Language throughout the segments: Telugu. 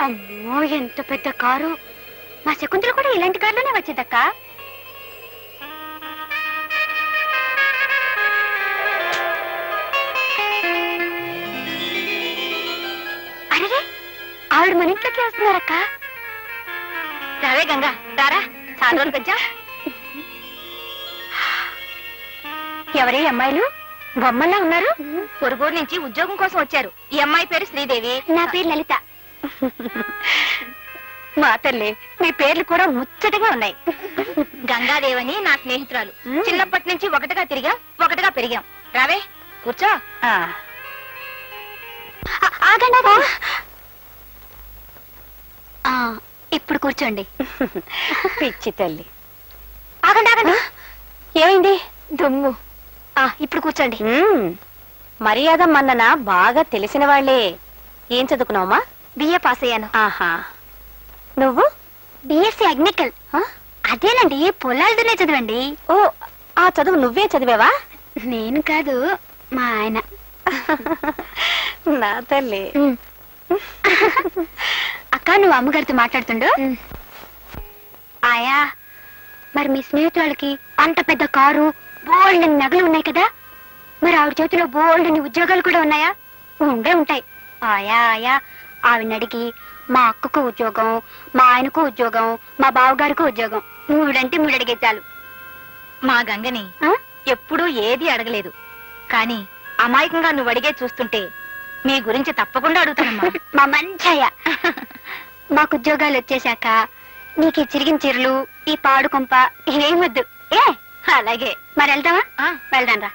అమ్మో ఎంత పెద్ద కారు. మా శకుంతలు కూడా ఇలాంటి కారులోనే వచ్చేదక్క. అరే ఆవిడ మన ఇంట్లోకి వస్తున్నారక్క. రావే గంగా రారా చాలా రోజులు వచ్చా ఎవరే అమ్మాయిలు? బొమ్మల్లా ఉన్నారు? పొరుగురు నుంచి ఉద్యోగం కోసం వచ్చారు. ఈ అమ్మాయి పేరు శ్రీదేవి. నా పేరు లలిత. మా తల్లి మీ పేర్లు కూడా ముచ్చటగా ఉన్నాయి. గంగాదేవని నా స్నేహితురాలు. చిన్నప్పటి నుంచి ఒకటిగా తిరిగా ఒకటిగా పెరిగాం. రావే కూర్చో. ఆగండి ఇప్పుడు కూర్చోండి. పిచ్చి తల్లి. ఆగండి ఆగండి. ఏమైంది? దుమ్ము. ఆ, ఇప్పుడు కూర్చోండి. మర్యాద మన్నన బాగా తెలిసిన వాళ్ళే. ఏం చదువుకున్నావమ్మా? బిఏ పాస్ అయ్యాను. ఆహా. నువ్వు? బిఎస్సి అగ్నికల్ అదేనండి పొలాలతోనే చదవండి. ఓ ఆ చదువు నువ్వే చదివావా? నేను కాదు మా ఆయన. నా తల్లి. అక్క నువ్వు అమ్మగారితో మాట్లాడుతుండు? ఆయా మరి మీ స్నేహితురాలకి అంత పెద్ద కారు బోల్డ్ నగలు ఉన్నాయి కదా? మరి ఆవిడ చేతిలో బోల్డ్ ఉద్యోగాలు కూడా ఉన్నాయా? ఉండే ఉంటాయి. ఆయా ఆయా ఆవిడని అడిగి మా అక్కకు ఉద్యోగం మా ఆయనకు ఉద్యోగం మా బావగారికి ఉద్యోగం. మూడంటే మూడు అడిగే చాలు. మా గంగని ఆ? ఎప్పుడూ ఏది అడగలేదు. కానీ అమాయకంగా నువ్వు అడిగే చూస్తుంటే మీ గురించి తప్పకుండా అడుగుతానమ్మా. మా మంచయ్య. మాకు ఉద్యోగాలు వచ్చేశాక నీకు ఈ చిరిగిన చీరలు ఈ పాడు కొంప ఏమొద్దు ఏ? అలాగే. మరి వెళ్తావా? ఆ, వెళ్దాం రా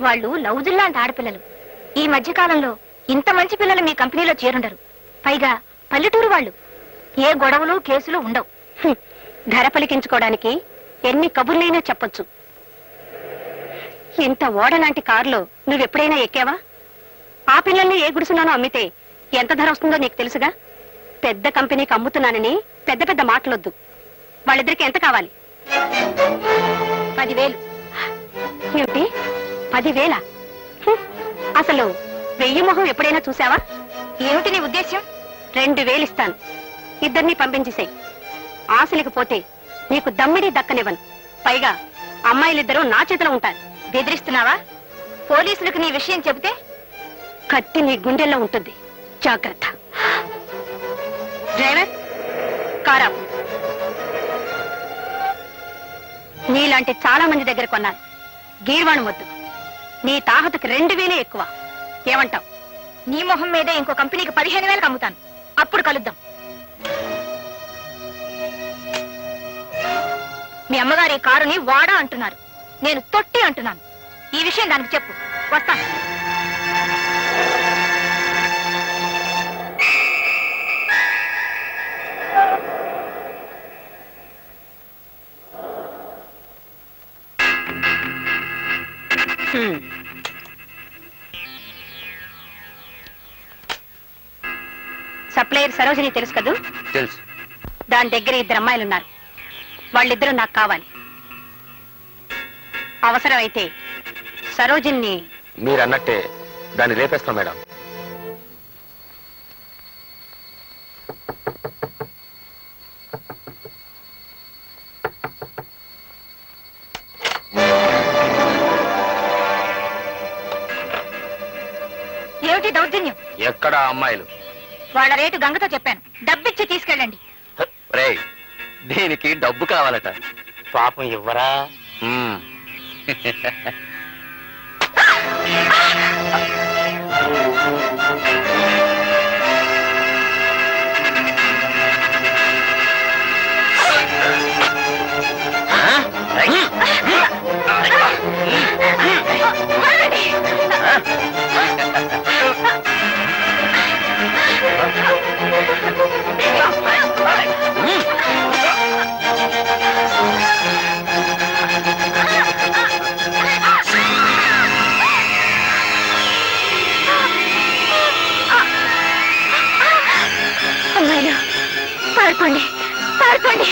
వాళ్ళు లౌజుల్లాంటి ఆడపిల్లలు. ఈ మధ్య కాలంలో ఇంత మంచి పిల్లలు మీ కంపెనీలో చేరుండరు. పైగా పల్లెటూరు వాళ్ళు. ఏ గొడవలు కేసులు ఉండవు. ధర పలికించుకోవడానికి ఎన్ని కబుర్లైనా చెప్పొచ్చు. ఇంత ఓడలాంటి కారులో నువ్వెప్పుడైనా ఎక్కావా? ఆ పిల్లల్ని ఏ గుడిసులోనో అమ్మితే ఎంత ధర వస్తుందో నీకు తెలుసుగా? పెద్ద కంపెనీకి అమ్ముతున్నానని పెద్ద పెద్ద మాటలొద్దు. వాళ్ళిద్దరికి ఎంత కావాలి? పదివేలు. ఏమిటి? పదివేల. అసలు వెయ్యి మొహం ఎప్పుడైనా చూసావా? ఏమిటి నీ ఉద్దేశ్యం? రెండు వేలిస్తాను. ఇద్దరిని పంపించేసాయి. ఆశలకు పోతే నీకు దమ్మిడి దక్కనివ్వను. పైగా అమ్మాయిలిద్దరూ నా చేతిలో ఉంటారు. బెదిరిస్తున్నావా? పోలీసులకు నీ విషయం చెబితే? కత్తి నీ గుండెల్లో ఉంటుంది. జాగ్రత్త. డ్రైవర్? కారా. నీలాంటి చాలా మంది దగ్గర కొన్నాను. గీర్వాణం వద్దు. నీ తాహతకి రెండు వేలే ఎక్కువ. ఏమంటావ్? నీ మొహం మీదే ఇంకో కంపెనీకి పదిహేను వేలకు అమ్ముతాను. అప్పుడు కలుద్దాం. మీ అమ్మగారి కారుని వాడా అంటున్నారు. నేను తొట్టి అంటున్నాను. ఈ విషయం దానికి చెప్పు. వస్తాను. సరోజిని తెలుసు కదూ? తెలుసు. దాని దగ్గర ఇద్దరు అమ్మాయిలు ఉన్నారు వాళ్ళిద్దరూ నాకు కావాలి. అవసరమైతే సరోజిని మీరు అన్నట్టే దాన్ని రేపేస్తాం మేడం. ఏమిటి దౌర్జన్యం? ఎక్కడ ఆ అమ్మాయిలు? వాళ్ళ రేటు గంగతో చెప్పాను డబ్బిచ్చి తీసుకెళ్ళండి రేయ్ దీనికి డబ్బు కావాలట పాపం ఇవ్వరా మ్మ్. పాడుకోండి పాడుకోండి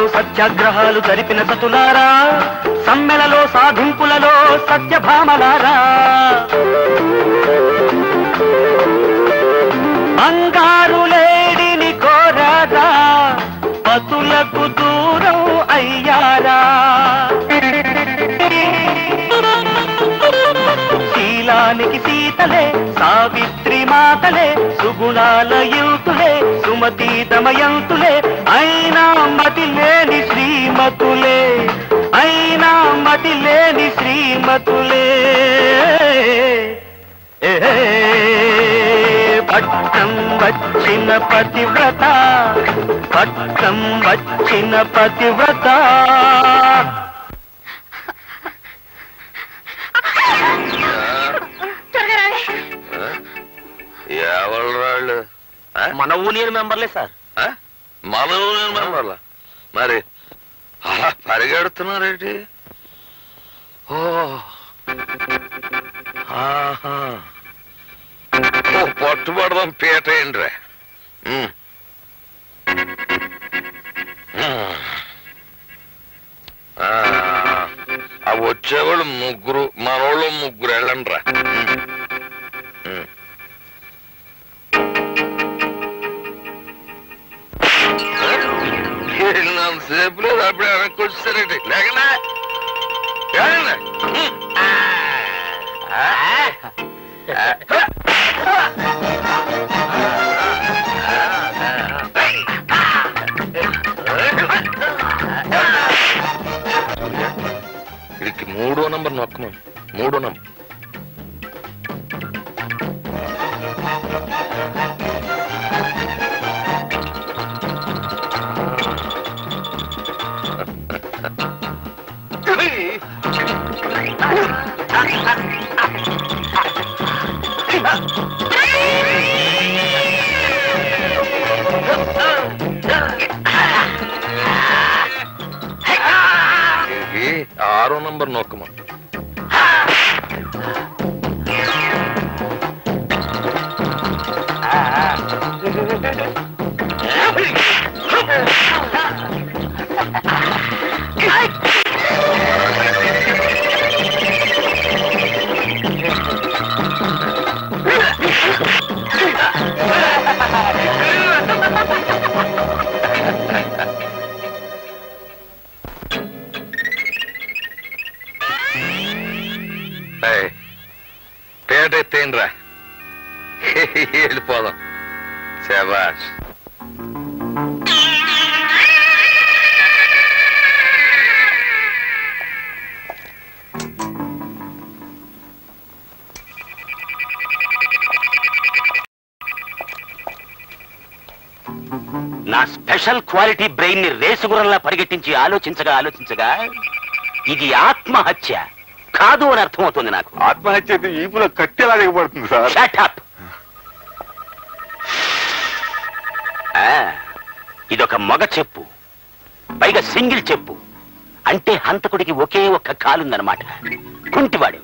సమ్మెలలో సత్యాగ్రహాలు జరిపిన సతులారా సమ్మెలలో సాధింపులలో సత్యభామలారా. బంగారు లేడిని కోరారా పతులకు దూరం అయ్యారా. శీలానికి సీతలే సావిత్రి మాతలే సుగుణాల యుతులే సుమతి దమయంతులే అయినా మతి లేని శ్రీమతులే అయినా మతి లేని శ్రీమతులే. పట్టం వచ్చిన పతివ్రత పట్టం వచ్చిన పతివ్రత. ఎవరు రాళ్ళు మన యూనియన్ మెంబర్లే సార్. మన యూనియన్ మెంబర్ల? మరి అలా పరిగెడుతున్నారేంటి? ఓ. పట్టుబడదాం పీట ఏంట్రా? వచ్చేవాళ్ళు ముగ్గురు మనోళ్ళు ముగ్గురు వెళ్ళండి రా సేపు లేదు అప్పుడే వెనక్కి వచ్చేసారండి లేకనా లేకండి. వీడికి మూడో నంబర్ నొక్కమని మూడో నంబర్ ఆరో నంబర్ నొక్కమా స్పెషల్ క్వాలిటీ బ్రెయిన్ని రేసుగురంలా పరిగెట్టించి ఆలోచించగా ఆలోచించగా ఇది ఆత్మహత్య కాదు అని అర్థమవుతుంది నాకు. ఆత్మహత్య అయితే ఈపులో కట్టెలా దిగబడుతుంది సార్? Shut up. ఆ, ఇదొక మగ చెప్పు పైగా సింగిల్ చెప్పు. అంటే హంతకుడికి ఒకే ఒక్క కాలుందనమాట కుంటివాడు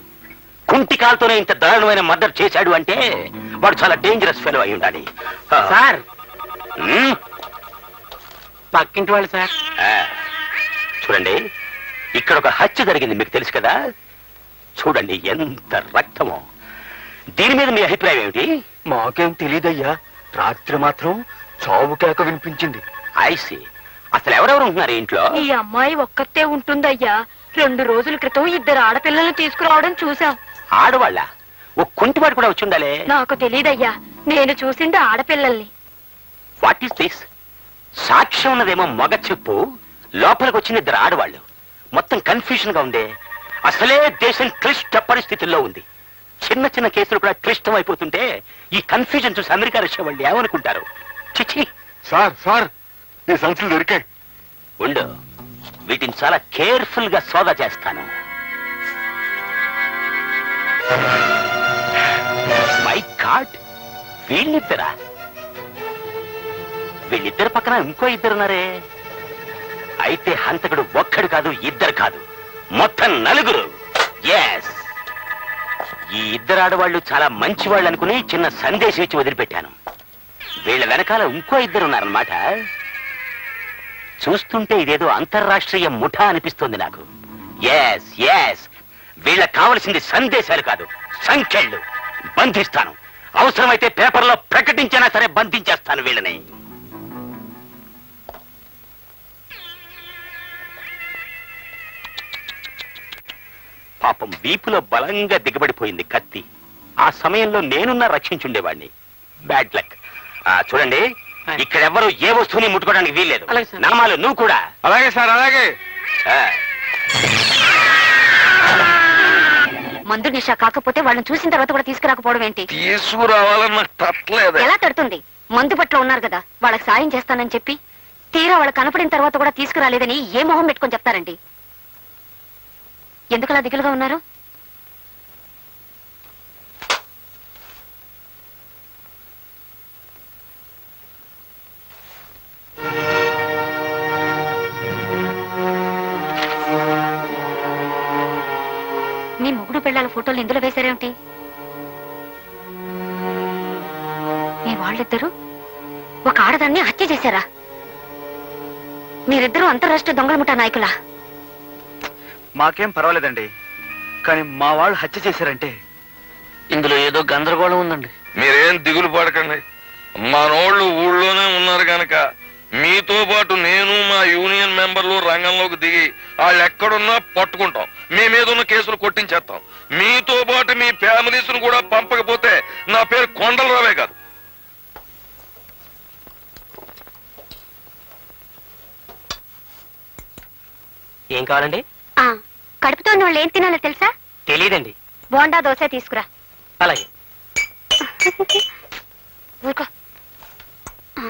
కుంటి కాలుతోనే ఇంత దారుణమైన మర్డర్ చేశాడు అంటే వాడు చాలా డేంజరస్ ఫెలో అయి ఉండాలి. సార్. పక్కింటి వాళ్ళు సార్. చూడండి ఇక్కడ ఒక హత్య జరిగింది మీకు తెలుసు కదా? చూడండి ఎంత రక్తమో. దీని మీద మీ అభిప్రాయం ఏమిటి? మాకేం తెలియదయ్యా రాత్రి మాత్రం చావు కేక వినిపించింది. ఐసి అసలు ఎవరెవరు ఉంటున్నారు ఈ ఇంట్లో? ఈ అమ్మాయి ఒక్కతే ఉంటుందయ్యా. రెండు రోజుల క్రితం ఇద్దరు ఆడపిల్లల్ని తీసుకురావడం చూసాం ఆడవాళ్ళ? ఓ కుంటివాడు కూడా వచ్చి ఉండాలి. నాకు తెలీదయ్యా. నేను చూసింది ఆడపిల్లల్ని. వాట్ ఈస్ దిస్ సాక్ష్యం ఉన్నదేమో మగ చెప్పు. లోపలికి వచ్చిన ఇద్దరు ఆడవాళ్ళు. మొత్తం కన్ఫ్యూజన్గా ఉందే. అసలే దేశం క్లిష్ట పరిస్థితుల్లో ఉంది. చిన్న చిన్న కేసులు కూడా క్లిష్టం అయిపోతుంటే ఈ కన్ఫ్యూజన్ చూసి అమెరికా రష్యా వాళ్ళు ఏమనుకుంటారు? చిచి. సార్ సార్ ఈ సంచులు దొరికాయి. ఉండు. వీటిని చాలా కేర్ఫుల్గా సోదా చేస్తాను. మై గాడ్ వీళ్ళిద్దరా? వీళ్ళిద్దరు పక్కన ఇంకో ఇద్దరున్నారే. అయితే హంతకుడు ఒక్కడు కాదు ఇద్దరు కాదు. మొత్తం నలుగురు. ఎస్ ఈ ఇద్దరు ఆడవాళ్ళు చాలా మంచి వాళ్ళు అనుకుని చిన్న సందేశం ఇచ్చి వదిలిపెట్టాను. వీళ్ళ వెనకాల ఇంకో ఇద్దరు ఉన్నారన్నమాట చూస్తుంటే ఇదేదో అంతర్రాష్ట్రీయ ముఠా అనిపిస్తుంది నాకు. ఎస్ ఎస్ వీళ్ళకి కావలసింది సందేశాలు కాదు సంఖ్యలు. బంధిస్తాను. అవసరమైతే పేపర్లో ప్రకటించినా సరే బంధించేస్తాను వీళ్ళని. పాపం వీపులో బలంగా దిగబడిపోయింది కత్తి. ఆ సమయంలో నేనున్నా రక్షించుండేవాడిని బ్యాడ్ లక్ చూడండి ఇక్కడెవ్వరూ ఏ వస్తువుని ముట్టుకోవడానికి వీల్లేదు. అలాగే సార్. నామాలు నువ్వు కూడా. అలాగే సార్ అలాగే. మందు నిషా కాకపోతే వాళ్ళని చూసిన తర్వాత కూడా తీసుకురాకపోవడం ఏంటి? తట్టలేదు ఎలా తడుతుంది? మందు పట్ల ఉన్నారు కదా వాళ్ళకి సాయం చేస్తానని చెప్పి తీరా వాళ్ళకి కనపడిన తర్వాత కూడా తీసుకురాలేదని ఏ మొహం పెట్టుకొని చెప్తారండి? ఎందుకలా దిగులుగా ఉన్నారు? మీ ముగ్గురు పిల్లల ఫోటోలు ఇందులో వేశారేమిటి? మీ వాళ్ళిద్దరూ ఒక ఆడదాన్ని హత్య చేశారా? మీరిద్దరూ అంతరాష్ట్రీయ దొంగల ముఠా నాయకులా? మాకేం పర్వాలేదండి. కానీ మా వాళ్ళు హత్య చేశారంటే ఇందులో ఏదో గందరగోళం ఉందండి. మీరేం దిగులు పడకండి. మనోళ్ళు ఊళ్ళోనే ఉన్నారు గనక మీతో పాటు నేను మా యూనియన్ మెంబర్లు రంగంలోకి దిగి వాళ్ళు ఎక్కడున్నా పట్టుకుంటాం. మీ మీద ఉన్న కేసులు కొట్టించేస్తాం. మీతో పాటు మీ ఫ్యామిలీస్ను కూడా పంపకపోతే నా పేరు కొండలరావే కాదు. ఏం కావాలండి? ఆ కడుపుతో వాళ్ళు ఏం తినాలో తెలుసా? తెలియదండి బోండా దోశ తీసుకురా. అలాగే. ఊరుకో. ఆ?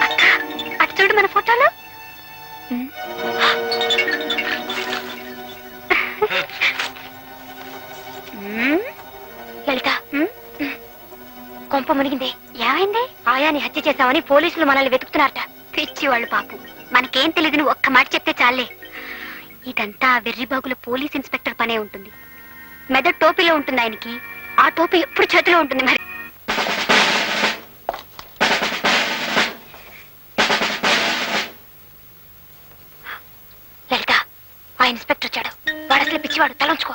అక్క అటు చూడు మన ఫోటోలు. ఉమ్. ఉమ్. లలిత ఉమ్. కొంప మునిగింది. ఏమైంది? ఆయాని హత్య చేశామని పోలీసులు మనల్ని వెతుకుతున్నారట. పిచ్చి వాళ్ళు పాపం. మనకేం తెలియదు ఒక్క మాట చెప్తే చాలే. ఇదంతా వెర్రిబాగుల పోలీస్ ఇన్స్పెక్టర్ పనే ఉంటుంది. మెదడు టోపీలో ఉంటుంది ఆయనకి ఆ టోపీ ఎప్పుడు చేతిలో ఉంటుంది మరి? లలిత ఆ ఇన్స్పెక్టర్ వచ్చాడు. వాడు అసలు పిచ్చివాడు తలంచుకో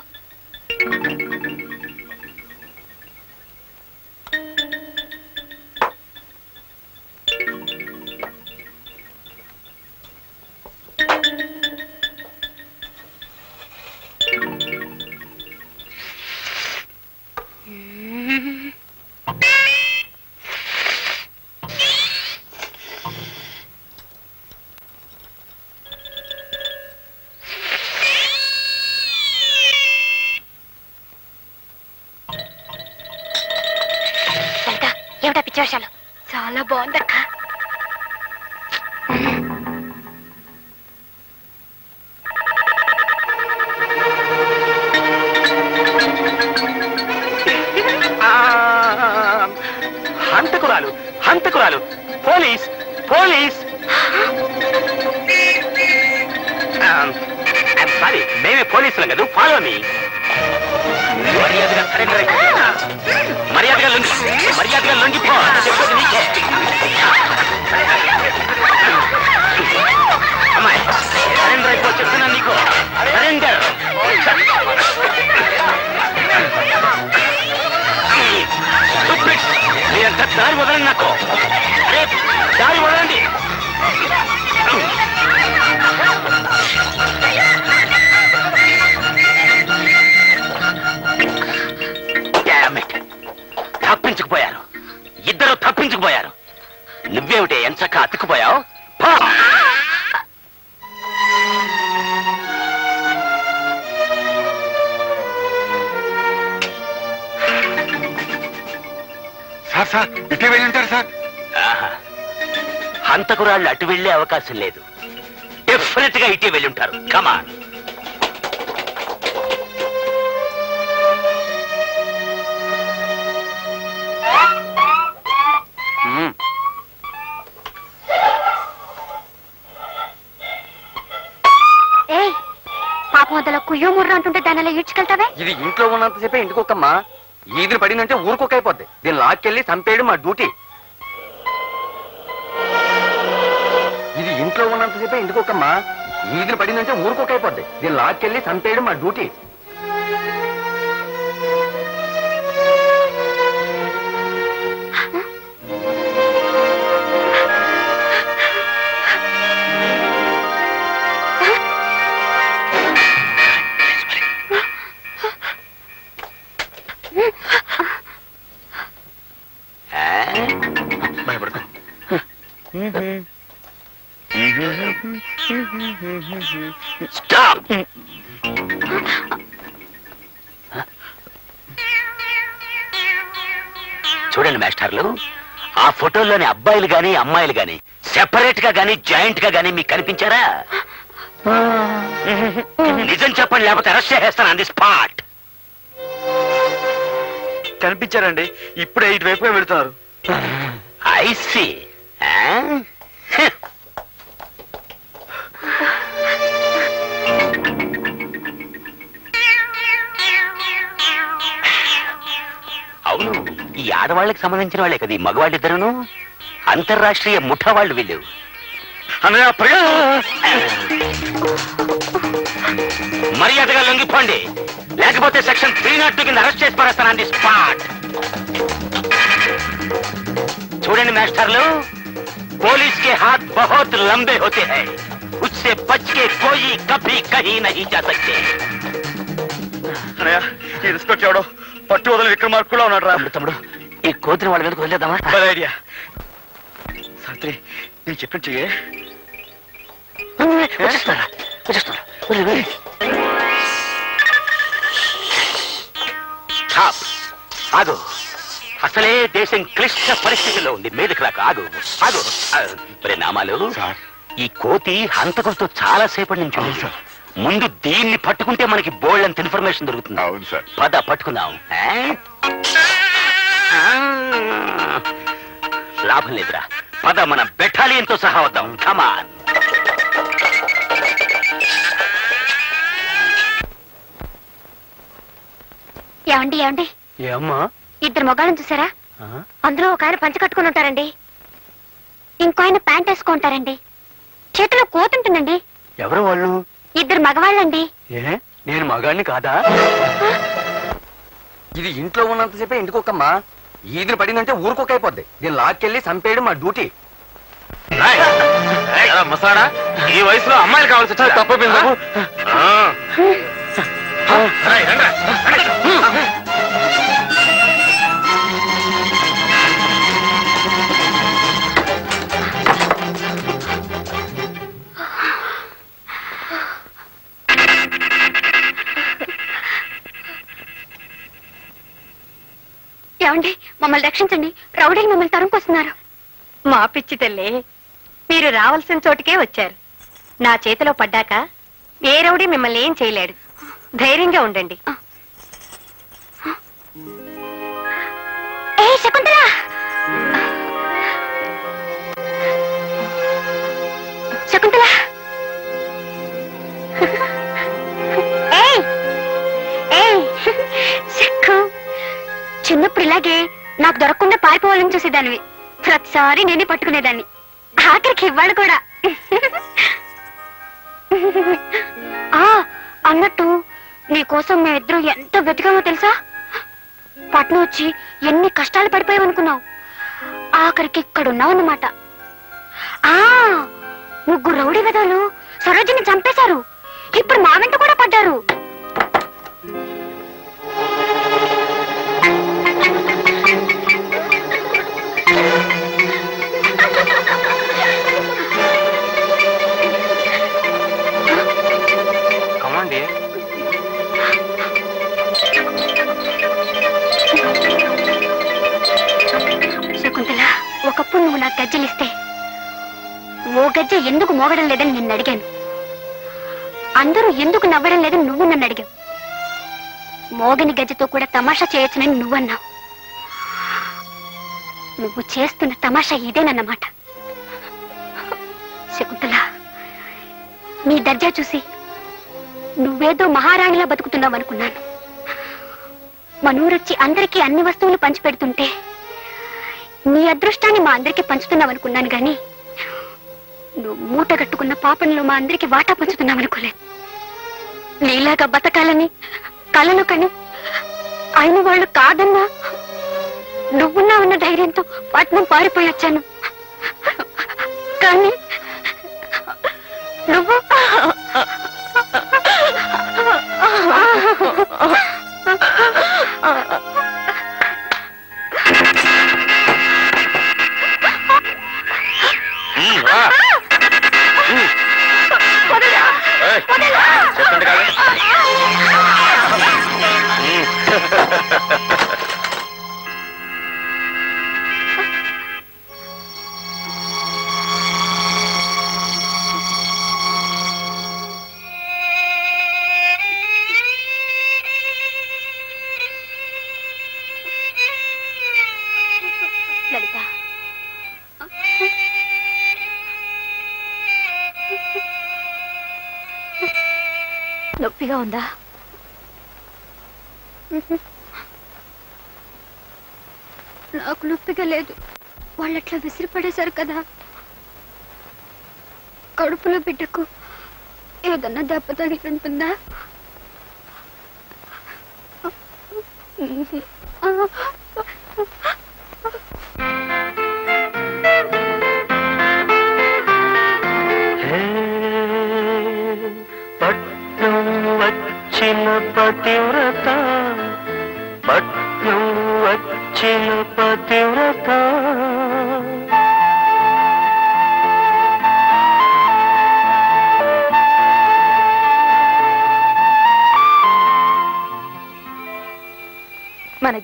ఏమిటా చాలా బాగుంది. కుర్రాళ్ళు అటు వెళ్ళే అవకాశం లేదు. డెఫినెట్గా ఇటే వెళ్ళి ఉంటారు కమా hmm. పాపం అదలా కుయ్యో ముర్ర అంటుంటే దానిలో ఈడ్చుకెళ్తావే? ఇది ఇంట్లో ఉన్నంతసేపే ఇంటికొక్కమ్మా ఈదులు పడిందంటే ఊరుకోకైపోద్ది దీని లాక్కెళ్ళి చంపేయడం మా డ్యూటీ. ఇంట్లో ఉన్నంతసేపే ఇంటికొక్కమ్మా ఈదులు పడిందంటే ఊరుకోకైపోద్ది. అయిపోద్ది దీన్ని లాక్కెళ్ళి చంపేయడం మా డ్యూటీ. స్టాప్ చూడండి మాస్టర్లు. ఆ ఫోటోల్లోని అబ్బాయిలు గాని అమ్మాయిలు గాని సెపరేట్గా గాని జాయింట్గా గాని మీకు కనిపించారా? నిజం చెప్పండి లేకపోతే అరెస్ట్ చేసేస్తాను అంది స్పాట్ కనిపించారండి. ఇప్పుడే ఇటువైపుగా వెళుతున్నారు. ఐసి అవును ఈ ఆడవాళ్ళకి సంబంధించిన వాళ్ళే కదా ఈ మగవాళ్ళు ఇద్దరును అంతర్రాష్ట్రీయ ముఠా వాళ్ళు. వీళ్ళు మర్యాదగా లొంగిపోండి. లేకపోతే సెక్షన్ త్రీ నాట్ టూ కింద అరెస్ట్ చేసి పడేస్తాను ఆన్ స్పాట్. చూడండి మాస్టర్లు పోలీస్ కే హాత్ బహుత్ లంబే హోతే హై. ఉచ్చే బచ్ కే కోయి కభీ కహీ నహీ జా సక్తే అనగా ఈ రిస్క్ వచ్చాడు పట్టు వదల విక్రమార్కులా ఉన్నాడు రా తమ్ముడు ఈ కోతిని వాళ్ళ మీదకి వదిలేద్దామా ఐడియా సాత్రి నేను చెప్పిన చెయ్యే వచ్చేస్తారా వచ్చేస్తారా వదిలే, వదిలే. స్టాప్. ఆగు అసలే దేశం క్లిష్ట పరిస్థితుల్లో ఉంది మీదకి రాక ఆగు ఆగు నామాలు. ఈ కోతి హంతకులతో చాలా సేపటి నుంచి ఉంది. అవును, సార్. ముందు దీన్ని పట్టుకుంటే మనకి బోల్డ్ అంత ఇన్ఫర్మేషన్ దొరుకుతుంది. అవును సార్. పద పట్టుకుందాం. ఆ? ఆ. లాభం లేదురా. పద మన బెటాలియన్తో సహా వద్దాం. కమాన్ ఏమండి ఏమండి? ఏమ్మా? ఇద్దరు మొగాళ్ళని చూసారా? అందులో ఒక ఆయన పంచ కట్టుకుని ఉంటారండి. ఇంకో ఆయన ప్యాంట్ వేసుకుంటారండి. చేతిలో కోతుంటుందండి ఎవరు వాళ్ళు? ఇద్దరు మగవాళ్ళండి. ఏ నేను మగాడిని కాదా? ఇది ఇంట్లో ఉన్నంతసేపే ఇంటికొక్కమ్మా. ఈదిని పడిందంటే ఊరుకొక్క అయిపోద్ది దీన్ని లాక్కెళ్ళి చంపేయడం మా డ్యూటీ. మసాడా ఈ వయసులో అమ్మాయిలు కావాల్సి తప్పైపోయింది బాబు. ఏమండి? మమ్మల్ని రక్షించండి. రౌడీలు మమ్మల్ని తరుముకొస్తున్నారు. మా పిచ్చి తల్లి మీరు రావాల్సిన చోటుకే వచ్చారు. నా చేతిలో పడ్డాక ఏ రౌడీ మిమ్మల్ని ఏం చేయలేడు. ధైర్యంగా ఉండండి. చిన్నప్పుడు ఇలాగే నాకు దొరకకుండా పారిపోవాలని చూసేదానివి. ప్రతిసారి నేనే పట్టుకునేదాన్ని. ఆఖరికి ఇవ్వాలి కూడా. ఆ అన్నట్టు నీకోసం మేమిద్దరం ఎంత వెతికామో తెలుసా? పట్నం వచ్చి ఎన్ని కష్టాలు పడిపోయావనుకున్నావు ఆఖరికి ఇక్కడ ఉన్నావన్నమాట ఆ ముగ్గురు రౌడీ వెదలు సరోజిని చంపేశారు. ఇప్పుడు మా వెంట కూడా పడ్డారు. ఒకప్పుడు గజ్జలిస్తే ఓ గజ్జ ఎందుకు మోగడం లేదని నిన్ను అడిగాను. అందరూ ఎందుకు నవ్వడం లేదని నువ్వు నన్ను అడిగావు. మోగని గజ్జతో కూడా తమాషా చేయొచ్చునని నువ్వన్నావు నువ్వు చేస్తున్న తమాషా ఇదేనన్నమాట. శకుంతల మీ దర్జా చూసి నువ్వేదో మహారాణిలా బతుకుతున్నావు అనుకున్నాను. మనూరొచ్చి అందరికీ అన్ని వస్తువులు పంచిపెడుతుంటే నీ అదృష్టాన్ని మా అందరికీ పంచుతున్నావు అనుకున్నాను గాని నువ్వు మూట కట్టుకున్న పాపంలో మా అందరికి వాటా పంచుతున్నావు అనుకోలేదు. నీలాగా బతకాలని కలను కని అయిన వాళ్ళు కాదన్నా నువ్వున్నా ఉన్న ధైర్యంతో పట్నం పారిపోయి వచ్చాను. కానీ నువ్వు ఉందా నాకు నొప్పిగా లేదు. వాళ్ళట్లా విసిరిపడేశారు కదా. కడుపులో బిడ్డకు ఏదన్నా దెబ్బ తగిలింటుందా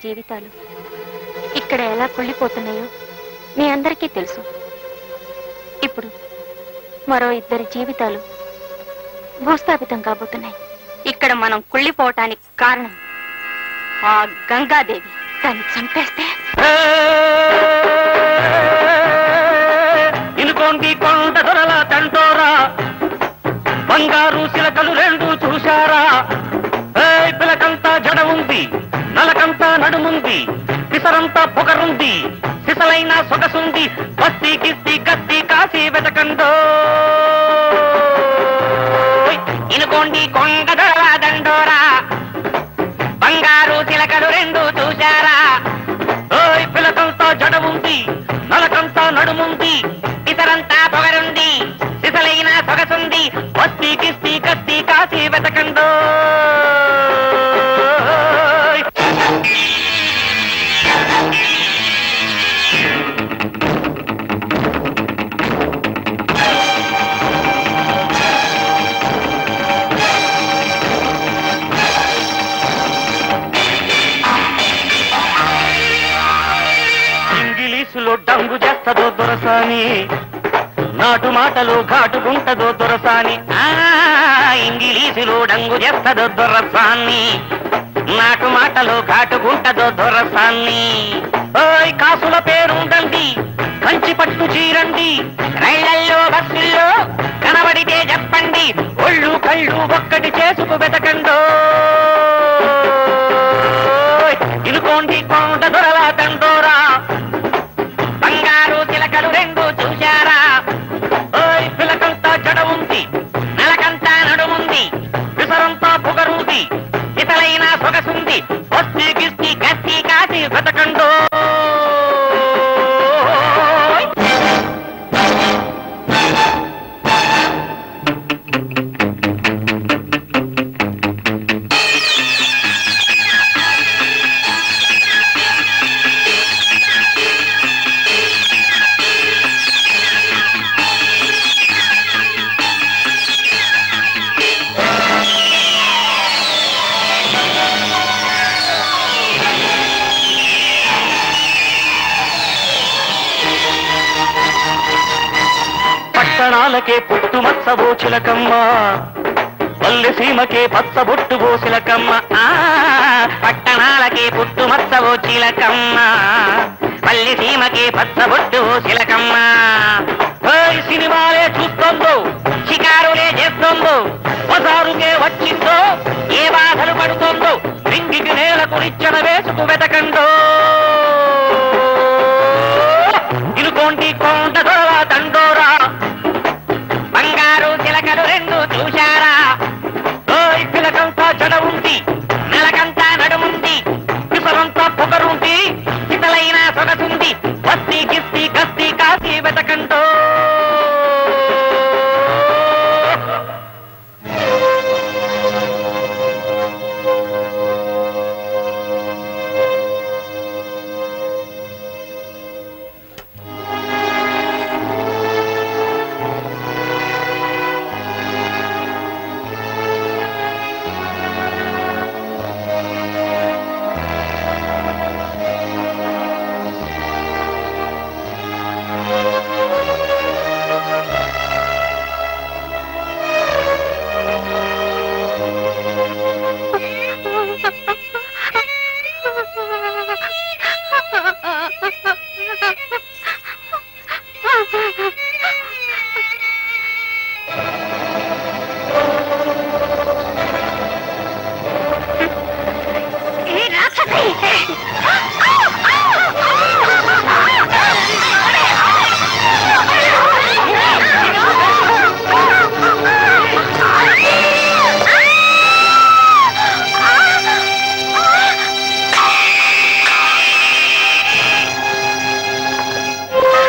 జీవితాలు ఇక్కడ ఎలా కుళ్ళిపోతున్నాయో మీ అందరికీ తెలుసు. ఇప్పుడు మరో ఇద్దరి జీవితాలు భూస్థాపితం కాబోతున్నాయి. ఇక్కడ మనం కుళ్ళిపోవటానికి కారణం ఆ గంగాదేవి. దాన్ని చంపేస్తే అంతా నడుముంది పిసరంతా పొగరుంది సిసలైన సొగసుంది బస్తీ గిస్తీ గస్తీ కాసి వెతకండో. ఇనుకోండి కొండ దండోరా. బంగారు చిలకలు రెండు చూశారా. ఓయ్ పిలకంతా జడముంది నలకంతా నడుముంది ఇతరంతా పొగరుంది సిసలైన సొగసుంది వస్తీ కిస్తీ కస్తీ కాసి వెతకండో. ఇంగిలీసులో డంగు చేస్తదో దొరసాని. నాటు మాటలు ఘాటుకుంటదో దొరసాని. ఆ ఇంగిలీసులో డంగు చేస్తదో దొరసాన్ని నాటు మాటలు ఘాటుకుంటదో దొరసాన్ని ఓయ్ కాసుల పేరుందండి కంచి పట్టు చీరండి రైళ్ళల్లో బస్సుల్లో కనబడితే చెప్పండి ఒళ్ళు కళ్ళు ఒక్కటి చేసుకు వెతకండో. ఇనుకోండి కొండ దొరలా తండోరా చిలకలు రెండు చూశారా? ఓయ్ పిలకంతా జడ ఉంది నెలకంతా నడుముంది విసరంతా పొగరుంది ఇతలైన సొగసుంది వస్తీ గిస్తి కస్తీ కాసి బ్రతకండు. పచ్చ బొట్టు పోసిలకమ్మ పట్టణాలకి పుట్టు మచ్చవో చిలకమ్మ. పల్లి సీమకి పచ్చ బొట్టు పోసిలకమ్మ సినిమాలే చూస్తుందో షికారులే చేస్తుందో బజారుకే వచ్చిందో ఏ బాధలు పడుతుందో రింగికి నేలకు నిచ్చెన వేసుకు వెతకండో. ఇనుకోండి కో